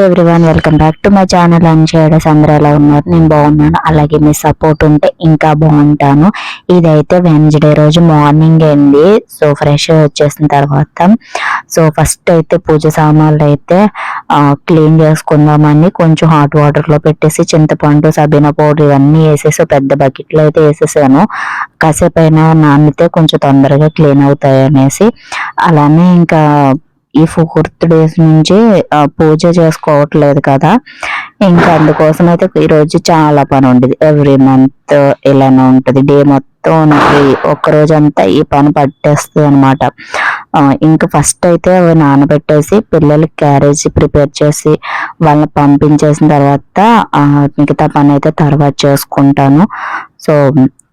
Hi everyone welcome back to my channel అని చేయడం అందరూ ఎలా ఉన్నారు? నేను బాగున్నాను. అలాగే మీ సపోర్ట్ ఉంటే ఇంకా బాగుంటాను. ఇదైతే వెన్స్డే రోజు మార్నింగ్ అండి. సో ఫ్రెష్ వచ్చేసిన తర్వాత సో ఫస్ట్ అయితే పూజ సామాన్లు అయితే క్లీన్ చేసుకుందామని కొంచెం హాట్ వాటర్లో పెట్టేసి చింతపండు సబీనా పౌడర్ ఇవన్నీ వేసేసి పెద్ద బకెట్లో అయితే వేసేసాను. కాసేపు అయినా నానితే కొంచెం తొందరగా క్లీన్ అవుతాయి అనేసి. అలానే ఇంకా ఈ ఫోర్త్ డేస్ నుంచి పూజ చేసుకోవట్లేదు కదా. ఇంకా అందుకోసం అయితే ఈరోజు చాలా పని ఉండేది. ఎవ్రీ మంత్ ఇలానే ఉంటుంది. డే మొత్తం నాకు ఒక్క ఈ పని పట్టేస్తుంది అనమాట ఇంకా ఫస్ట్ అయితే అవి నానబెట్టేసి పిల్లలకి క్యారేజ్ ప్రిపేర్ చేసి వాళ్ళని పంపించేసిన తర్వాత మిగతా పని అయితే తర్వాత చేసుకుంటాను. సో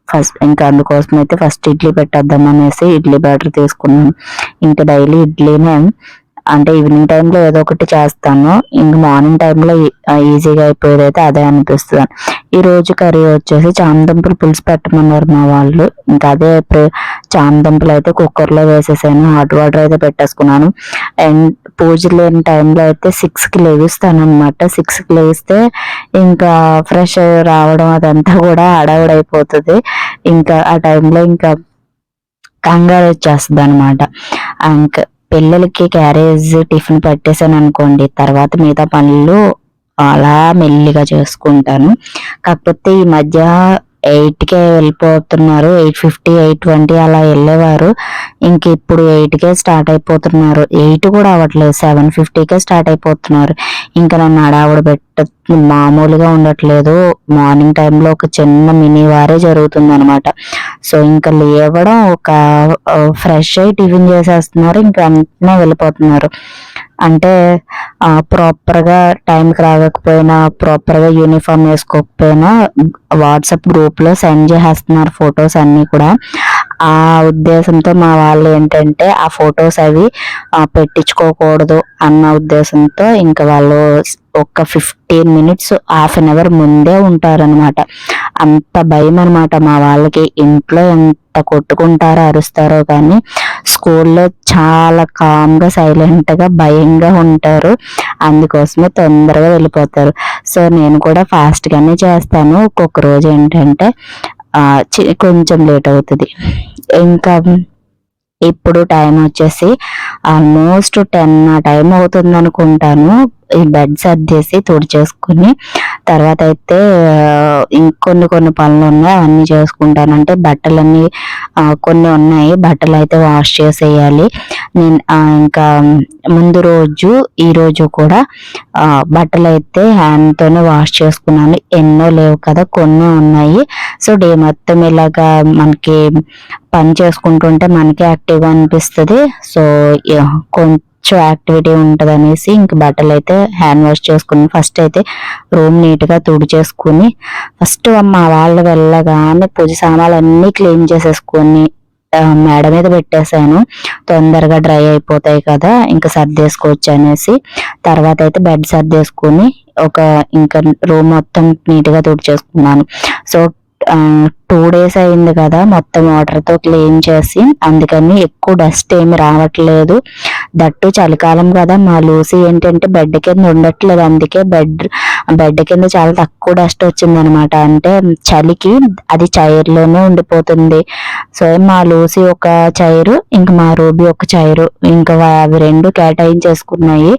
ఫస్ట్ ఇంకా అందుకోసం అయితే ఫస్ట్ ఇడ్లీ పెట్టేద్దాం అనేసి ఇడ్లీ బ్యాటర్ తీసుకున్నాను ఇంకా డైలీ ఇడ్లీనే అంటే ఈవినింగ్ టైంలో ఏదో ఒకటి చేస్తాను. ఇంక మార్నింగ్ టైంలో ఈజీగా అయిపోయేది అయితే అదే అనిపిస్తుంది. ఈ రోజు కర్రీ వచ్చేసి చామదుంపలు పులుసు పెట్టమన్నారు మా వాళ్ళు. ఇంకా అదే ప్ర- చామదుంపలు అయితే కుక్కర్లో వేసేసాను. హాట్ వాటర్ అయితే పెట్టేసుకున్నాను. అండ్ పూజ లేని టైంలో అయితే సిక్స్కి లేవిస్తాను అనమాట సిక్స్కి లేస్తే ఇంకా ఫ్రెష్ రావడం అదంతా కూడా అడవుడైపోతుంది ఇంకా ఆ టైంలో ఇంకా కంగారు వచ్చేస్తుంది అనమాట ఇంకా పిల్లలకి క్యారేజ్ టిఫిన్ పెట్టేసాను అనుకోండి. తర్వాత మిగతా పనులు అలా మెల్లిగా చేసుకుంటాను. కాకపోతే ఈ మధ్య ఎయిట్కే వెళ్ళిపోతున్నారు. ఎయిట్ ఫిఫ్టీ ఎయిట్ ట్వంటీ అలా వెళ్ళేవారు. ఇంక ఇప్పుడు ఎయిట్కే స్టార్ట్ అయిపోతున్నారు. ఎయిట్ కూడా అవ్వట్లేదు. సెవెన్ ఫిఫ్టీకే స్టార్ట్ అయిపోతున్నారు. ఇంకా నన్ను అడావుడు పెట్ట మామూలుగా ఉండట్లేదు. మార్నింగ్ టైంలో ఒక చిన్న మినీ వారే జరుగుతుంది అనమాట సో ఇంకా లేవడం ఒక ఫ్రెష్ అయ్యి టిఫిన్ చేసేస్తున్నారు ఇంకా వెంటనే వెళ్ళిపోతున్నారు. అంటే ప్రాపర్గా టైంకి రాకపోయినా ప్రాపర్గా యూనిఫామ్ వేసుకోకపోయినా వాట్సాప్ గ్రూప్లో సెండ్ చేసేస్తున్నారు ఫొటోస్ అన్నీ కూడా. ఆ ఉద్దేశంతో మా వాళ్ళు ఏంటంటే ఆ ఫొటోస్ అవి పెట్టించుకోకూడదు అన్న ఉద్దేశంతో ఇంకా వాళ్ళు ఒక fifteen minutes half an hour ముందే ఉంటారనమాట అంత భయం అనమాట మా వాళ్ళకి. ఇంట్లో ఎంత కొట్టుకుంటారో అరుస్తారో కానీ స్కూల్లో చాలా కామ్గా సైలెంట్గా భయంగా ఉంటారు. అందుకోసమే తొందరగా వెళ్ళిపోతారు. సో నేను కూడా ఫాస్ట్గానే చేస్తాను. ఒక్కొక్క రోజు ఏంటంటే కొంచెం లేట్ అవుతుంది. ఇంకా ఇప్పుడు టైం వచ్చేసి ఆల్మోస్ట్ టెన్ ఆ టైం అవుతుంది అనుకుంటాను ఈ బెడ్ సర్దేసి తుడిచేసుకుని తర్వాత అయితే ఆ, ఇంకొన్ని కొన్ని పనులు ఉన్నాయి అవన్నీ చేసుకుంటాను అంటే బట్టలన్నీ కొన్ని ఉన్నాయి. బట్టలు అయితే వాష్ చేసేయాలి. నేను ఇంకా ముందు రోజు ఈ రోజు కూడా బట్టలు అయితే హ్యాండ్తోనే వాష్ చేసుకున్నాను. ఎన్నో లేవు కదా కొన్ని ఉన్నాయి. సో డే మొత్తం ఇలాగా మనకి పని చేసుకుంటుంటే మనకి యాక్టివ్గా అనిపిస్తుంది. సో కొంత కొంచెం యాక్టివిటీ ఉంటుంది అనేసి ఇంక బట్టలు అయితే హ్యాండ్ వాష్ చేసుకుని ఫస్ట్ అయితే రూమ్ నీట్గా తుడి చేసుకుని ఫస్ట్ మా వాళ్ళు వెళ్ళగానే పూజ సామాన్లు అన్నీ క్లీన్ చేసేసుకొని మేడ మీద పెట్టేశాను. తొందరగా డ్రై అయిపోతాయి కదా ఇంకా సర్దేసుకోవచ్చు అనేసి తర్వాత అయితే బెడ్ సర్దేసుకుని ఒక ఇంకా రూమ్ మొత్తం నీట్గా తుడిచేసుకున్నాను సో టూ డేస్ అయింది కదా మొత్తం వాటర్తో క్లీన్ చేసి అందుకని ఎక్కువ డస్ట్ ఏమి రావట్లేదు. దట్టు చలికాలం కదా మా లూసీ ఏంటంటే బెడ్ కింద ఉండట్లేదు. అందుకే బెడ్ బెడ్ కింద చాలా తక్కువ డస్ట్ వచ్చింది అనమాట అంటే చలికి అది చైర్లోనే ఉండిపోతుంది. సో మా లూసీ ఒక చైరు ఇంకా మా రూబీ ఒక చైరు. ఇంకా అవి రెండు కేటాయించేసుకున్నాయి.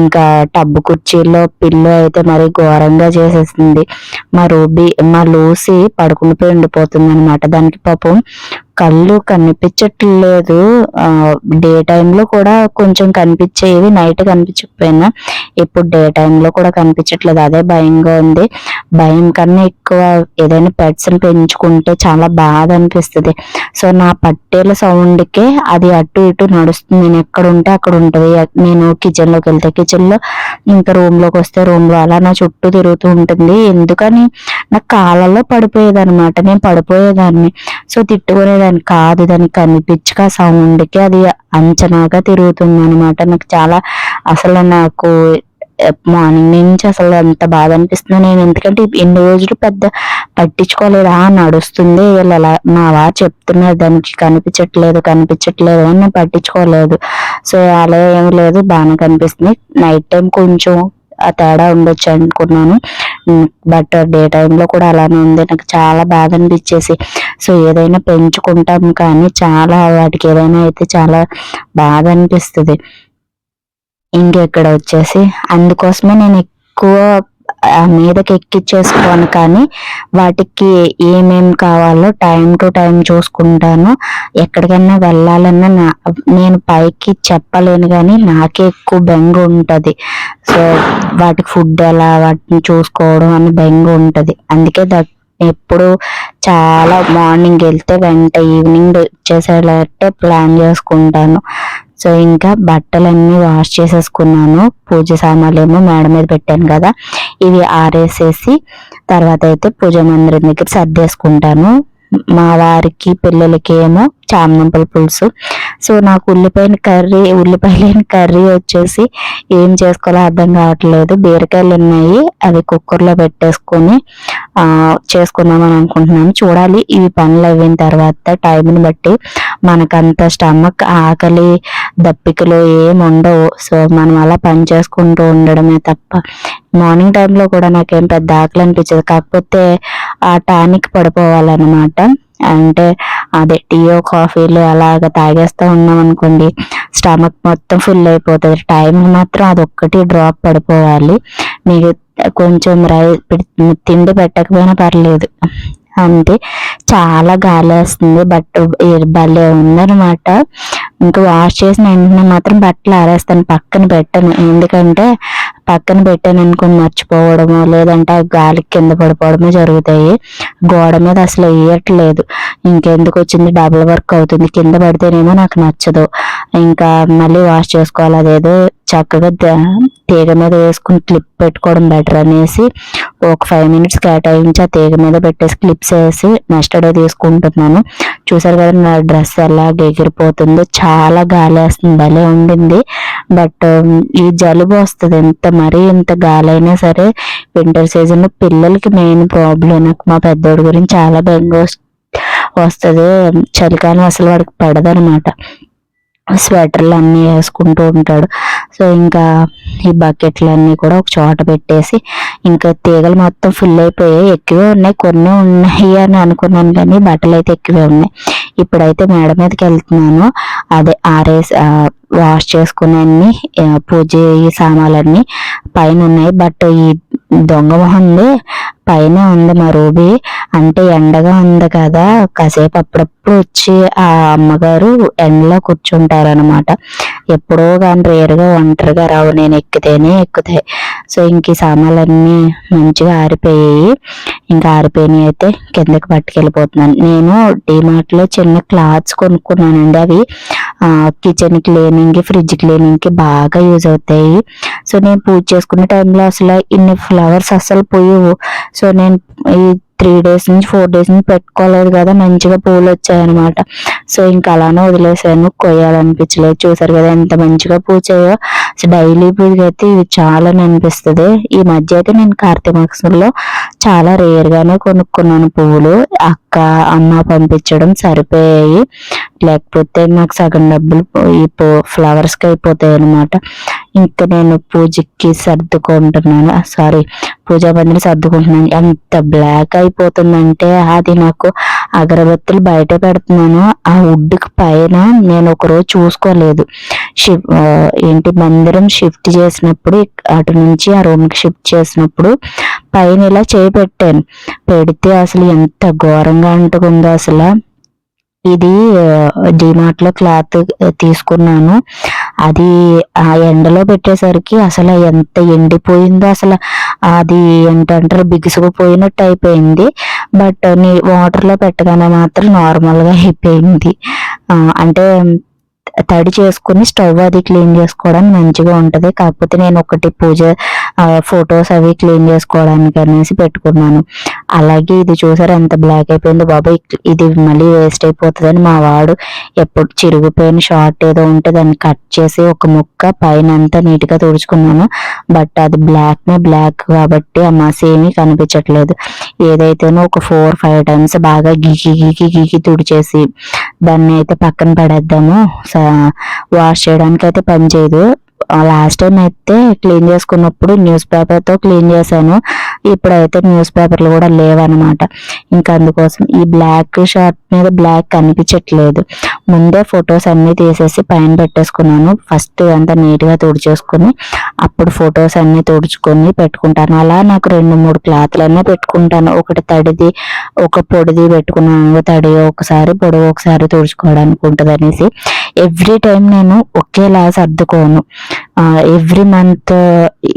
ఇంకా టబ్బు కుర్చీలో పిల్లు అయితే మరి ఘోరంగా చేసేసింది. మా రూబీ మా లూసీ పడుకునిపోయి ఉండిపోతుంది అనమాట దానికి పాపం కళ్ళు కనిపించట్లేదు. డే టైంలో కూడా కొంచెం కనిపించేవి నైట్ కనిపించకపోయినా ఇప్పుడు డే టైంలో కూడా కనిపించట్లేదు. అదే భయంగా ఉంది. భయం కన్నా ఎక్కువ ఏదైనా పెట్స్ని పెంచుకుంటే చాలా బాధ అనిపిస్తుంది. సో నా పట్టేల సౌండ్కే అది అటు ఇటు నడుస్తుంది. నేను ఎక్కడ ఉంటే అక్కడ ఉంటుంది. నేను కిచెన్లోకి వెళ్తే కిచెన్లో ఇంకా రూమ్లోకి వస్తే రూమ్లో అలా నా చుట్టూ తిరుగుతూ ఉంటుంది. ఎందుకని? నా కాళ్ళలో పడిపోయేది అనమాట నేను పడిపోయేదాన్ని. సో తిట్టుకునేదాన్ని. కాదు దానికి కనిపించక సౌండ్ అది అంచనాగా తిరుగుతుంది అనమాట నాకు చాలా అసలు నాకు మార్నింగ్ నుంచి అసలు అంత బాధ అనిపిస్తుంది. నేను ఎందుకంటే ఎన్ని రోజులు పెద్ద పట్టించుకోలేదు. ఆ నడుస్తుంది వీళ్ళు అలా మా వారు చెప్తున్నారు. దానికి కనిపించట్లేదు కనిపించట్లేదు అని నేను పట్టించుకోలేదు. సో అలా ఏమి లేదు. బాగానే కనిపిస్తుంది. నైట్ టైం కొంచెం ఆ తేడా ఉండొచ్చు అనుకున్నాను. బట్ డే టైంలో కూడా అలానే ఉంది. నాకు చాలా బాధ అనిపించేసి. సో ఏదైనా పెంచుకుంటాం కానీ చాలా వాటికి ఏదైనా అయితే చాలా బాధ అనిపిస్తుంది. ఇంకెక్కడ వచ్చేసి అందుకోసమే నేను ఎక్కువ మీదకి ఎక్కించేసుకోను కానీ వాటికి ఏమేం కావాలో టైం టు టైం చూసుకుంటాను. ఎక్కడికైనా వెళ్ళాలన్నా నా నేను పైకి చెప్పలేను కానీ నాకే ఎక్కువ బెంగ ఉంటుంది. సో వాటికి ఫుడ్ ఎలా వాటిని చూసుకోవడం అని బెంగ ఉంటుంది. అందుకే దట్ ఎప్పుడు చాలా మార్నింగ్ వెళ్తే వెంట ఈవినింగ్ వచ్చేసేటట్టే ప్లాన్ చేసుకుంటాను. సో ఇంకా బట్టలన్నీ వాష్ చేసేసుకున్నాను. పూజ సామాన్లు ఏమో మేడ మీద పెట్టాను కదా. ఇవి ఆరేసేసి తర్వాత అయితే పూజ మందిరం దగ్గర సర్దేసుకుంటాను. మా వారికి పిల్లలకి ఏమో చామనంపల పులుసు. సో నాకు ఉల్లిపాయల కర్రీ ఉల్లిపాయ లేని కర్రీ వచ్చేసి ఏం చేసుకోవాలో అర్థం కావట్లేదు. బీరకాయలు ఉన్నాయి అవి కుక్కర్లో పెట్టేసుకొని చేసుకుందామని అనుకుంటున్నాను. చూడాలి ఇవి పనులు అయిన తర్వాత టైంని బట్టి మనకంత స్టమక్ ఆకలి దప్పికలు ఏం ఉండవు సో మనం అలా పని చేసుకుంటూ ఉండడమే తప్ప మార్నింగ్ టైంలో కూడా నాకేం పెద్ద ఆకలి అనిపించదు. కాకపోతే ఆ టానిక్ పడిపోవాలన్నమాట. అంటే అదే టీయో కాఫీలు అలాగ తాగేస్తూ ఉన్నాం అనుకోండి స్టమక్ మొత్తం ఫుల్ అయిపోతుంది. టైం మాత్రం అదొక్కటి డ్రాప్ పడిపోవాలి. మీకు కొంచెం రై తిండి పెట్టకపోయినా పర్లేదు. అంతే చాలా గాలి వేస్తుంది బట్ భలే ఉందనమాట ఇంకా వాష్ చేసిన వెంటనే మాత్రం బట్టలు ఆరేస్తాను పక్కన పెట్టను. ఎందుకంటే పక్కన పెట్టాను అనుకుని మర్చిపోవడము లేదంటే ఆ గాలికి కింద పడిపోవడమో జరుగుతాయి. గోడ మీద అసలు వేయట్లేదు ఇంకెందుకు వచ్చింది? డబుల్ వర్క్ అవుతుంది. కింద పడితేనేమో నాకు నచ్చదు. ఇంకా మళ్ళీ వాష్ చేసుకోవాలి. అదేదో చక్కగా తీగ మీద వేసుకుని క్లిప్ పెట్టుకోవడం బెటర్ అనేసి ఒక ఫైవ్ మినిట్స్ కేటాయించి ఆ తీగ మీద పెట్టేసి క్లిప్స్ వేసి నెక్స్ట్ డే తీసుకుంటున్నాను. చూసారు కదా నా డ్రెస్ ఎలా ఎగిరిపోతుందో. చాలా గాలి వేస్తుంది భలే ఉండింది. బట్ um, ఈ జలుబు వస్తుంది. ఎంత మరీ ఇంత గాలి అయినా సరే వింటర్ సీజన్ పిల్లలకి మెయిన్ ప్రాబ్లం నాకు మా పెద్దోడి గురించి చాలా బెంగ వస్తుంది. చలికాలం అసలు వాడికి పడదనమాట. స్వెటర్లు అన్నీ వేసుకుంటూ ఉంటాడు. సో ఇంకా ఈ బకెట్లన్నీ కూడా ఒక చోట పెట్టేసి ఇంకా తీగలు మొత్తం ఫుల్ అయిపోయాయి. ఎక్కువే ఉన్నాయి కొన్ని ఉన్నాయి అని అనుకున్నాను కానీ బట్టలు అయితే ఎక్కువే ఉన్నాయి. ఇప్పుడైతే మేడ మీదకి వెళ్తున్నాను. అదే ఆరేసి వాష్ చేసుకునే అన్ని పూజ సామాన్లన్నీ పైన ఉన్నాయి. బట్ ఈ దొంగ మొహంది పైన ఉంది మా రూబీ. అంటే ఎండగా ఉంది కదా కాసేపు అప్పుడప్పుడు వచ్చి ఆ అమ్మగారు ఎండలో కూర్చుంటారనమాట ఎప్పుడో కానీ రేరుగా ఒంటరిగా రావు నేను ఎక్కితేనే ఎక్కుతాయి. సో ఇంక ఈ సామాన్లన్నీ మంచిగా ఆరిపోయాయి. ఇంకా ఆరిపోయినాయి అయితే కిందకి పట్టుకెళ్ళిపోతున్నాను. నేను డిమార్ట్లో చిన్న క్లాత్స్ కొనుక్కున్నానండి అవి. కిచెన్ క్లీనింగ్ ఫ్రిడ్జ్ క్లీనింగ్కి బాగా యూజ్ అవుతాయి. సో నేను పూజ చేసుకునే టైంలో అసలు ఇన్ని ఫ్లవర్స్ అస్సలు పోయేవు. సో నేను ఈ త్రీ డేస్ నుంచి ఫోర్ డేస్ నుంచి పెట్టుకోలేదు కదా మంచిగా పూలు వచ్చాయన్నమాట. సో ఇంకా అలానే వదిలేసాను కొయ్యాలనిపించలేదు. చూసారు కదా ఎంత మంచిగా పూచాయో. సో డైలీ పూజకి అయితే ఇవి చాలా అనిపిస్తుంది. ఈ మధ్య అయితే నేను కార్తీక మాసంలో చాలా రేర్ గానే కొనుక్కున్నాను పువ్వులు. అక్క అమ్మ పంపించడం సరిపోయాయి. లేకపోతే నాకు సగం డబ్బులు ఈ ఫ్లవర్స్కి అయిపోతాయి అనమాట ఇంకా నేను పూజకి సర్దుకుంటున్నాను. సారీ పూజా బండిని సర్దుకుంటున్నాను. ఎంత బ్లాక్ అయిపోతుందంటే అది నాకు అగరబత్తులు బయట పెడుతున్నాను. ఆ వుడ్కి పైన నేను ఒకరోజు చూసుకోలేదు. షిఫ్ ఏంటి మందిరం షిఫ్ట్ చేసినప్పుడు అటు నుంచి ఆ రూమ్కి షిఫ్ట్ చేసినప్పుడు పైన ఇలా చేయి పెట్టాను పెడితే అసలు ఎంత ఘోరంగా అంటుకుందో అసలు. ఇది డిమార్ట్లో క్లాత్ తీసుకున్నాను. అది ఆ ఎండలో పెట్టేసరికి అసలు ఎంత ఎండిపోయిందో అసలు. అది ఏంటంటారు బిగుసుకుపోయినట్టు అయిపోయింది. బట్ నీ వాటర్లో పెట్టగానే మాత్రం నార్మల్గా అయిపోయింది. అంటే తడి చేసుకుని స్టవ్ అది క్లీన్ చేసుకోవడానికి మంచిగా ఉంటుంది. కాకపోతే నేను ఒకటి పూజ ఫొటోస్ అవి క్లీన్ చేసుకోవడానికి అనేసి పెట్టుకున్నాను. అలాగే ఇది చూసారు ఎంత బ్లాక్ అయిపోయిందో బాబా ఇది మళ్ళీ వేస్ట్ అయిపోతుందని మా వాడు ఎప్పుడు చిరిగిపోయిన షార్ట్ ఏదో ఉంటే దాన్ని కట్ చేసి ఒక ముక్క పైన అంతా నీట్గా తుడుచుకున్నాను. బట్ అది బ్లాక్ నే బ్లాక్ కాబట్టి ఆ మస్ ఏమీ కనిపించట్లేదు. ఏదైతేనో ఒక ఫోర్ ఫైవ్ టైమ్స్ బాగా గీకి గీకి గీకి తుడిచేసి దాన్ని అయితే పక్కన పడేద్దాము. వాష్ చేయడానికి అయితే పని చేయదు. లాస్ట్ టైం అయితే క్లీన్ చేసుకున్నప్పుడు న్యూస్ పేపర్తో క్లీన్ చేశాను. ఇప్పుడైతే న్యూస్ పేపర్లు కూడా లేవన్నమాట. ఇంకా అందుకోసం ఈ బ్లాక్ షర్ట్ మీద బ్లాక్ కనిపించట్లేదు. ముందే ఫొటోస్ అన్నీ తీసేసి పైన పెట్టేసుకున్నాను. ఫస్ట్ అంతా నీట్గా తుడిచేసుకుని అప్పుడు ఫొటోస్ అన్నీ తుడుచుకొని పెట్టుకుంటాను. అలా నాకు రెండు మూడు క్లాత్లన్నీ పెట్టుకుంటాను. ఒకటి తడిది ఒక పొడిది పెట్టుకున్నాను. తడి ఒకసారి పొడవు ఒకసారి తుడుచుకోవడానికి ఉంటుంది అనేసి ఎవ్రీ టైం నేను ఒకేలా సర్దుకోను ఎవ్రీ మంత్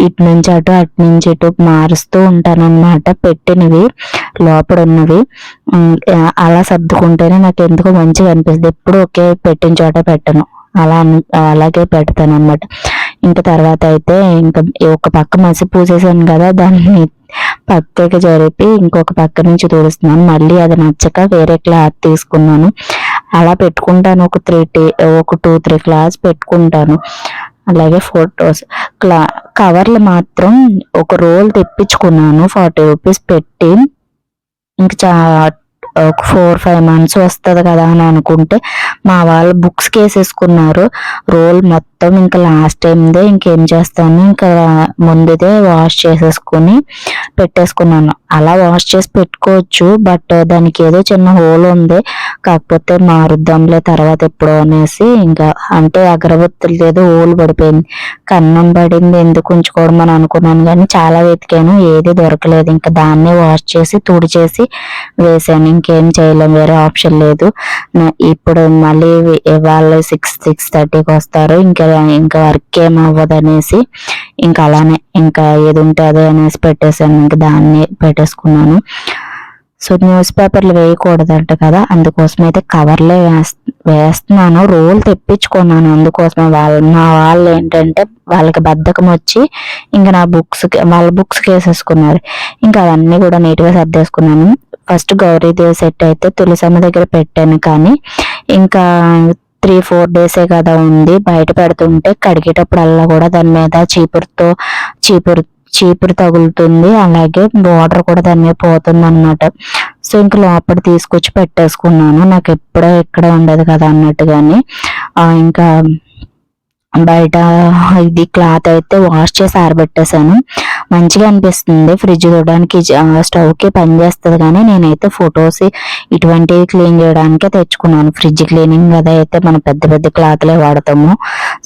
ఇటు నుంచి అటు అటు నుంచి ఇటు మారుస్తూ ఉంటానన్నమాట. పెట్టినవి లోపల ఉన్నవి అలా సర్దుకుంటేనే నాకు ఎందుకో మంచిగా అనిపిస్తుంది. ఎప్పుడు ఒకే పెట్టిన చోట పెట్టను. అలా అలాగే పెడతాను అనమాట ఇంకా తర్వాత అయితే ఇంకా ఒక పక్క మసి పూసేసాను కదా దాన్ని పక్కకి జరిపి ఇంకొక పక్క నుంచి తుడుస్తున్నాను. మళ్ళీ అది నచ్చక వేరే క్లాత్ తీసుకున్నాను. అలా పెట్టుకుంటాను. ఒక త్రీ టీ ఒక టూ త్రీ క్లాస్ పెట్టుకుంటాను. అలాగే ఫొటోస్ క్లా కవర్లు మాత్రం ఒక రోల్ తెప్పించుకున్నాను. ఫార్టీ రూపీస్ పెట్టి. ఇంక చా ఒక ఫోర్ ఫైవ్ మంత్స్ వస్తుంది కదా అని అనుకుంటే మా వాళ్ళు బుక్స్ కేసేసుకున్నారు. రోల్ మొత్తం ఇంకా లాస్ట్ టైందే ఇంకేం చేస్తాను ఇంకా ముందుదే వాష్ చేసేసుకుని పెట్టేసుకున్నాను. అలా వాష్ చేసి పెట్టుకోవచ్చు బట్ దానికి ఏదో చిన్న హోల్ ఉంది. కాకపోతే మారుద్దాంలే తర్వాత ఎప్పుడో అనేసి ఇంకా అంటే అగరబత్తులది ఏదో హోల్ పడిపోయింది. కన్నం పడింది ఎందుకు ఉంచుకోవడం అని అనుకున్నాను కానీ చాలా వెతికాను ఏది దొరకలేదు. ఇంకా దాన్నే వాష్ చేసి తుడిచేసి వేసాను. ఇంక చేయలేం వేరే ఆప్షన్ లేదు. ఇప్పుడు మళ్ళీ వాళ్ళు సిక్స్ సిక్స్ థర్టీకి వస్తారు. ఇంకా ఇంకా వర్క్ ఏం అవ్వదు అనేసి ఇంకా అలానే ఇంకా ఏది ఉంటే అదే అనేసి పెట్టేసాను. ఇంకా దాన్ని పెట్టేసుకున్నాను. సో న్యూస్ పేపర్లు వేయకూడదంట కదా. అందుకోసం అయితే కవర్లే వేస్ వేస్తున్నాను. రోల్ తెప్పించుకున్నాను. అందుకోసమే వాళ్ళు మా వాళ్ళు ఏంటంటే వాళ్ళకి బద్ధకం వచ్చి ఇంకా నా బుక్స్ వాళ్ళ బుక్స్ వేసేసుకున్నారు ఇంకా అవన్నీ కూడా నీట్గా సర్దేసుకున్నాను. ఫస్ట్ గౌరీదేవి సెట్ అయితే తులసమ్మ దగ్గర పెట్టాను కానీ ఇంకా త్రీ ఫోర్ డేసే కదా ఉంది. బయట పెడుతుంటే కడిగేటప్పుడల్లా కూడా దాని మీద చీపురుతో చీపురు చీపురు తగులుతుంది. అలాగే వాటర్ కూడా దాని మీద పోతుంది అన్నమాట సో ఇంక లోపల తీసుకొచ్చి పెట్టేసుకున్నాను. నాకు ఎప్పుడో ఎక్కడ ఉండదు కదా అన్నట్టుగాని. కానీ ఇంకా బయట ఇది క్లాత్ అయితే వాష్ చేసి ఆరబెట్టేశాను. మంచిగా అనిపిస్తుంది. ఫ్రిడ్జ్ చూడడానికి స్టవ్కి పని చేస్తుంది కానీ నేనైతే ఫొటోస్ ఇటువంటివి క్లీన్ చేయడానికే తెచ్చుకున్నాను. ఫ్రిడ్జ్ క్లీనింగ్ కదా అయితే మనం పెద్ద పెద్ద క్లాత్లే వాడతాము.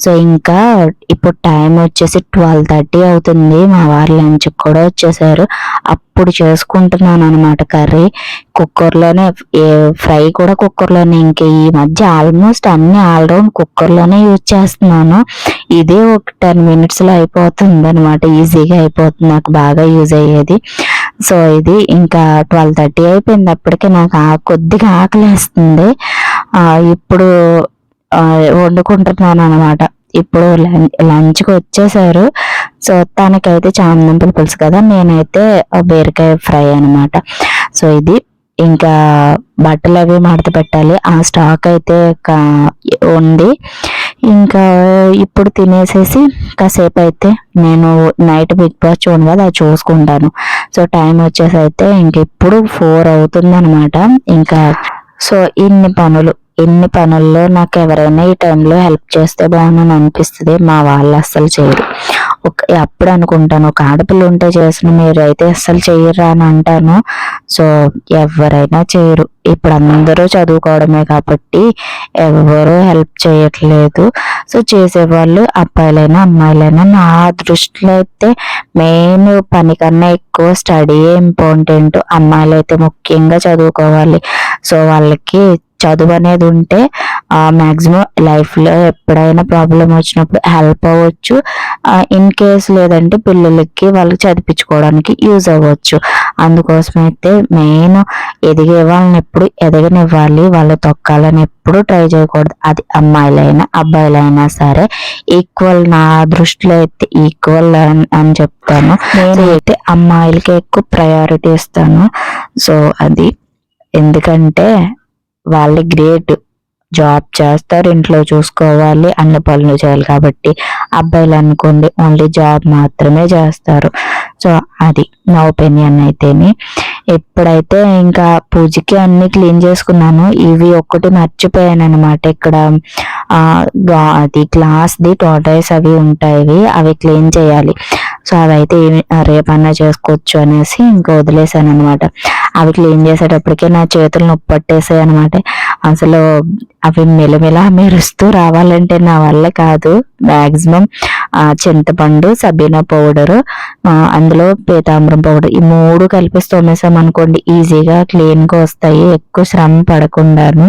సో ఇంకా ఇప్పుడు టైం వచ్చేసి ట్వెల్వ్ థర్టీ అవుతుంది. మా వారు లంచ్ కూడా వచ్చేసారు. అప్పుడు చేసుకుంటున్నాను అనమాట కర్రీ. కుక్కర్లోనే ఫ్రై కూడా కుక్కర్లోనే. ఇంకా ఈ మధ్య ఆల్మోస్ట్ అన్ని ఆల్రౌండ్ కుక్కర్లోనే యూజ్ చేస్తున్నాను. ఇదే ఒక టెన్ మినిట్స్లో అయిపోతుంది అనమాట ఈజీగా అయిపోతుంది. నాకు బాగా యూజ్ అయ్యేది. సో ఇది ఇంకా ట్వెల్వ్ థర్టీ అయిపోయింది. అప్పటికే నాకు ఆ కొద్దిగా ఆకలేస్తుంది. ఇప్పుడు వండుకుంటున్నాను అనమాట ఇప్పుడు లంచ్కి వచ్చేసారు. సో తనకైతే చామదుంపలు పులుసు కదా నేనైతే బీరకాయ ఫ్రై అన్నమాట. సో ఇది ఇంకా బట్టలు అవి మడత పెట్టాలి. ఆ స్టాక్ అయితే ఉంది. ఇంకా ఇప్పుడు తినేసేసి కాసేపు అయితే నేను నైట్ బిగ్ బాస్ చూడను కదా అది చూసుకుంటాను. సో టైం వచ్చేసి అయితే ఇంక ఇప్పుడు ఫోర్ అవుతుంది అనమాట ఇంకా సో ఇన్ని పనులు ఇన్ని పనుల్లో నాకు ఎవరైనా ఈ టైంలో హెల్ప్ చేస్తే బాగుందని అనిపిస్తుంది. మా వాళ్ళు అస్సలు చేయరు. ఒక అప్పుడు అనుకుంటాను ఒక ఆడపిల్ల ఉంటే చేసిన మీరు అయితే అస్సలు చేయరా అని అంటాను. సో ఎవరైనా చేయరు. ఇప్పుడు అందరూ చదువుకోవడమే కాబట్టి ఎవరు హెల్ప్ చేయట్లేదు. సో చేసేవాళ్ళు అబ్బాయిలైనా అమ్మాయిలైనా నా దృష్టిలో అయితే మెయిన్ పని కన్నా ఎక్కువ స్టడీయే ఇంపార్టెంట్. అమ్మాయిలు అయితే ముఖ్యంగా చదువుకోవాలి. సో వాళ్ళకి చదువు అనేది ఉంటే మ్యాక్సిమం లైఫ్లో ఎప్పుడైనా ప్రాబ్లం వచ్చినప్పుడు హెల్ప్ అవ్వచ్చు. ఇన్ కేస్ లేదంటే పిల్లలకి వాళ్ళకి చదివించుకోవడానికి యూజ్ అవ్వచ్చు. అందుకోసం అయితే మెయిన్ ఎదిగే వాళ్ళని ఎప్పుడు ఎదగనివ్వాలి వాళ్ళు తొక్కాలని ఎప్పుడు ట్రై చేయకూడదు. అది అమ్మాయిలైనా అబ్బాయిలైనా సరే ఈక్వల్ నా దృష్టిలో అయితే ఈక్వల్ అని చెప్తాను. నేనైతే అమ్మాయిలకి ఎక్కువ ప్రయారిటీ ఇస్తాను. సో అది. ఎందుకంటే వాళ్ళు గ్రేట్ జాబ్ చేస్తారు ఇంట్లో చూసుకోవాలి అన్ని పనులు చేయాలి కాబట్టి అబ్బాయిలు అనుకోండి ఓన్లీ జాబ్ మాత్రమే చేస్తారు. సో అది నా ఒపీనియన్ అయితేని. ఎప్పుడైతే ఇంకా పూజకి అన్ని క్లీన్ చేసుకున్నాను ఇవి ఒక్కటి మర్చిపోయాను అనమాట ఇక్కడ అది గ్లాస్ది టోటైస్ అవి ఉంటాయి అవి క్లీన్ చేయాలి. సో అవైతే అయితే ఏమి- రేపన్నా చేసుకోవచ్చు అనేసి ఇంకా వదిలేసాను అనమాట అవి క్లీన్ చేసేటప్పటికే నా చేతులు నొప్పి పట్టేసాయి అనమాట అసలు అవి మెలమెల మెరుస్తూ రావాలంటే నా వల్ల కాదు. మ్యాక్సిమం చింతపండు సబీనా పౌడరు అందులో పీతాంబరం పౌడర్ ఈ మూడు కలిపి తోమేసాం అనుకోండి ఈజీగా క్లీన్గా వస్తాయి. ఎక్కువ శ్రమ పడకుండాను.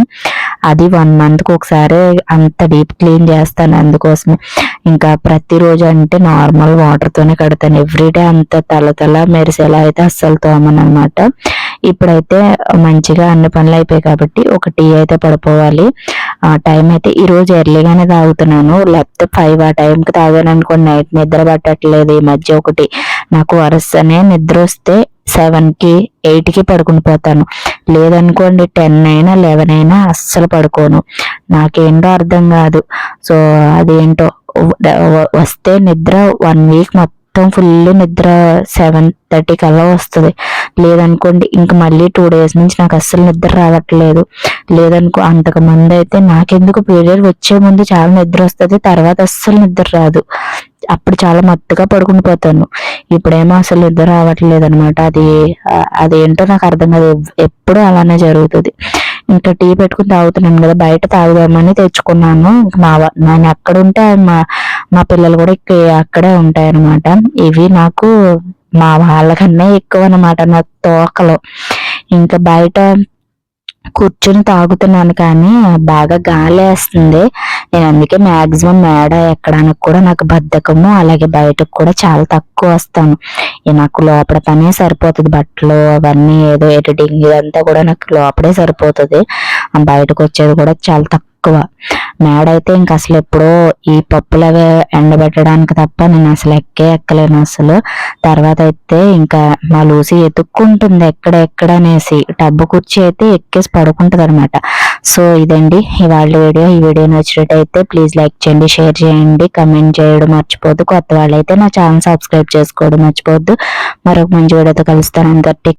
అది వన్ మంత్కి ఒకసారి అంత డీప్ క్లీన్ చేస్తాను అందుకోసమే. ఇంకా ప్రతిరోజు అంటే నార్మల్ వాటర్తోనే కడతాను. ఎవ్రీడే అంత తల తల మెరిసేలా అయితే అస్సలు తోమను అనమాట ఇప్పుడైతే మంచిగా అన్ని పనులు అయిపోయాయి కాబట్టి ఒక టీ అయితే పడిపోవాలి ఆ టైం అయితే ఈ రోజు ఎర్లీగానే తాగుతున్నాను. లేకపోతే ఫైవ్ ఆ టైంకి తాగాను అనుకోండి. నైట్ నిద్ర పట్టట్లేదు. ఈ మధ్య ఒకటి నాకు వరుసనే నిద్ర వస్తే సెవెన్కి ఎయిట్కి పడుకుని పోతాను. లేదనుకోండి టెన్ అయినా లెవెన్ అయినా అస్సలు పడుకోను. నాకేంటో అర్థం కాదు. సో అదేంటో వస్తే నిద్ర వన్ వీక్ మొత్తం ఫుల్ నిద్ర సెవెన్ థర్టీ కల్లా వస్తుంది. లేదనుకోండి ఇంక మళ్ళీ టూ డేస్ నుంచి నాకు అస్సలు నిద్ర రావట్లేదు. లేదనుకో అంతకు ముందు అయితే నాకెందుకు పీరియడ్ వచ్చే ముందు చాలా నిద్ర వస్తుంది తర్వాత అస్సలు నిద్ర రాదు. అప్పుడు చాలా మత్తుగా పడుకుని పోతాను. ఇప్పుడేమో అసలు నిద్ర రావట్లేదు అనమాట అది అదేంటో నాకు అర్థం కాదు. ఎప్పుడు ఎప్పుడూ అలానే జరుగుతుంది. ఇంకా టీ పెట్టుకుని తాగుతున్నాను కదా బయట తాగుదామని తెచ్చుకున్నాను. మా నేను అక్కడ ఉంటే మా మా పిల్లలు కూడా అక్కడే ఉంటాయి అనమాట ఇవి నాకు మా వాళ్ళకన్నా ఎక్కువ అనమాట నా తోకలో. ఇంకా బయట కూర్చొని తాగుతున్నాను కానీ బాగా గాలి వేస్తుంది నేను అందుకే మ్యాక్సిమం మేడ ఎక్కడానికి కూడా నాకు బద్ధకము అలాగే బయటకు కూడా చాలా తక్కువ వస్తాను. నాకు లోపల పనే సరిపోతుంది బట్టలు అవన్నీ ఏదో ఎడిటింగ్ ఇదంతా కూడా నాకు లోపలే సరిపోతుంది. బయటకు వచ్చేది కూడా చాలా తక్కువ. మేడైతే ఇంక ఇంకా అసలు ఎప్పుడో ఈ పప్పులు అవి ఎండబెట్టడానికి తప్ప నేను అసలు ఎక్కే ఎక్కలేను అసలు. తర్వాత అయితే ఇంకా మా లూసి ఎత్తుక్కుంటుంది ఎక్కడ ఎక్కడ అనేసి. టబ్బు కుర్చీ అయితే ఎక్కేసి పడుకుంటుంది అనమాట సో ఇదండి ఇవాళ వీడియో. ఈ వీడియో నచ్చినట్టయితే ప్లీజ్ లైక్ చేయండి షేర్ చేయండి కమెంట్ చేయడం మర్చిపోద్దు కొత్త వాళ్ళైతే నా ఛానల్ సబ్స్క్రైబ్ చేసుకోవడం మర్చిపోద్దు మరొక మంచి వీడియోతో కలుస్తాను. అందరు